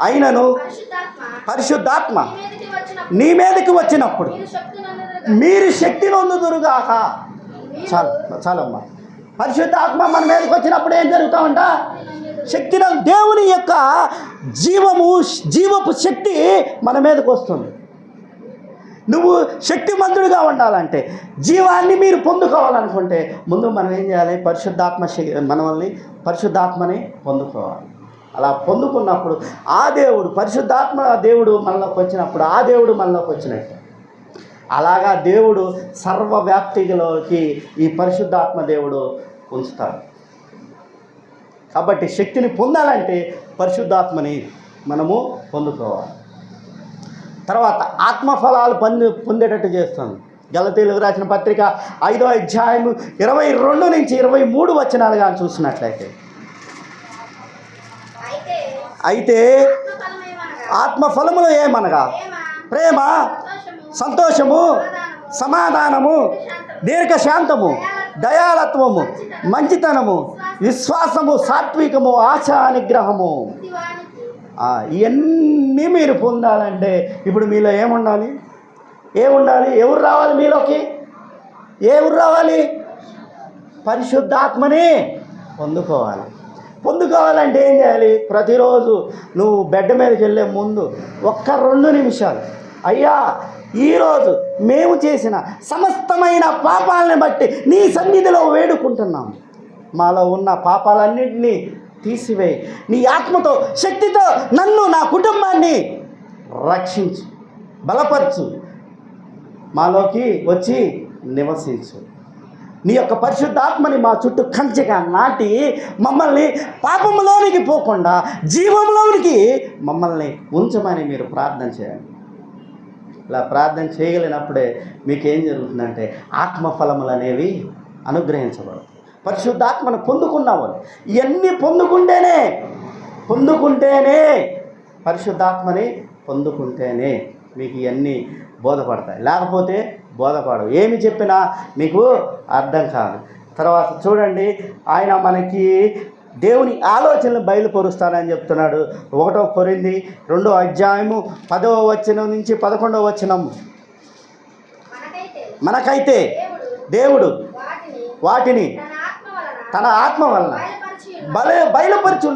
అయినను పరిశుద్ధాత్మ నీ మీదకి వచ్చినప్పుడు మీరు శక్తి నొందుదురుగాక. చాలు చాలమ్మా. పరిశుద్ధాత్మ మన మీదకి వచ్చినప్పుడు ఏం జరుగుతామంట శక్తి దేవుని యొక్క జీవము జీవపు శక్తి మన మీదకి వస్తుంది. నువ్వు శక్తిమంతుడిగా ఉండాలంటే జీవాన్ని మీరు పొందుకోవాలనుకుంటే ముందు మనం ఏం చేయాలి? పరిశుద్ధాత్మ శక్తి మనల్ని పరిశుద్ధాత్మని పొందుకోవాలి. అలా పొందుకున్నప్పుడు ఆ దేవుడు పరిశుద్ధాత్మ దేవుడు మనలోకి వచ్చినప్పుడు ఆ దేవుడు మనలోకి వచ్చినట్టు. అలాగా దేవుడు సర్వవ్యాప్తిలోకి ఈ పరిశుద్ధాత్మ దేవుడు ఉంచుతాడు. కాబట్టి శక్తిని పొందాలంటే పరిశుద్ధాత్మని మనము పొందుకోవాలి. తర్వాత ఆత్మఫలాలు పొంది పొందేటట్టు చేస్తుంది గలతీలకు రాసిన పత్రిక ఐదో అధ్యాయము ఇరవై రెండు నుంచి ఇరవై మూడు వచనాలుగా చూసినట్లయితే అయితే ఆత్మఫలములు ఏమనగా? ప్రేమ సంతోషము సమాధానము దీర్ఘశాంతము దయాలత్వము మంచితనము విశ్వాసము సాత్వికము ఆశా నిగ్రహము ఇవన్నీ మీరు పొందాలంటే ఇప్పుడు మీలో ఏముండాలి? ఏముండాలి? ఎవరు రావాలి మీలోకి? ఎవరు రావాలి? పరిశుద్ధాత్మని పొందుకోవాలి. పొందుకోవాలంటే ఏం చేయాలి? ప్రతిరోజు నువ్వు బెడ్ మీదకి వెళ్ళే ముందు ఒక్క రెండు నిమిషాలు. అయ్యా ఈరోజు మేము చేసిన సమస్తమైన పాపాలని బట్టి నీ సన్నిధిలో వేడుకుంటున్నాము మాలో ఉన్న పాపాలన్నింటినీ తీసివేయి. నీ ఆత్మతో శక్తితో నన్ను నా కుటుంబాన్ని రక్షించు బలపరచు. మాలోకి వచ్చి నివసించు. నీ యొక్క పరిశుద్ధాత్మని మా చుట్టూ కంచెగా నాటి మమ్మల్ని పాపంలోనికి పోకుండా జీవంలోనికి మమ్మల్ని ఉంచమని మీరు ప్రార్థన చేయండి. ఇలా ప్రార్థన చేయగలిగినప్పుడే మీకేం జరుగుతుందంటే ఆత్మఫలములు అనేవి అనుగ్రహించబడతాయి. పరిశుద్ధాత్మను పొందుకున్నావు ఇవన్నీ పొందుకుంటేనే పొందుకుంటేనే పరిశుద్ధాత్మని పొందుకుంటేనే మీకు ఇవన్నీ బోధపడతాయి. లేకపోతే బోధపడవు ఏమి చెప్పినా మీకు అర్థం కాదు. తర్వాత చూడండి ఆయన మనకి దేవుని ఆలోచనలు బయలుపరుస్తానని చెప్తున్నాడు. ఒకటో కొరింది రెండో అధ్యాయము పదవ వచనం నుంచి పదకొండవ వచనం. మనకైతే దేవుడు వాటిని తన ఆత్మ వలన బలే ఆత్మ వలన బయలుపరిచి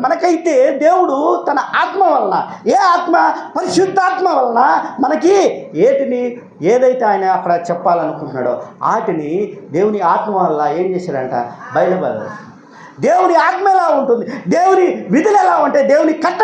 మనకైతే దేవుడు తన ఆత్మ వలన ఏ ఆత్మ? పరిశుద్ధాత్మ వలన మనకి ఏటిని ఏదైతే ఆయన అక్కడ చెప్పాలనుకుంటున్నాడో వాటిని దేవుని ఆత్మ వల్ల ఏం చేశాడంట? బయలుపడ దేవుని ఆత్మ ఎలా ఉంటుంది? దేవుని విధులు ఎలా ఉంటాయి? దేవుని కట్ట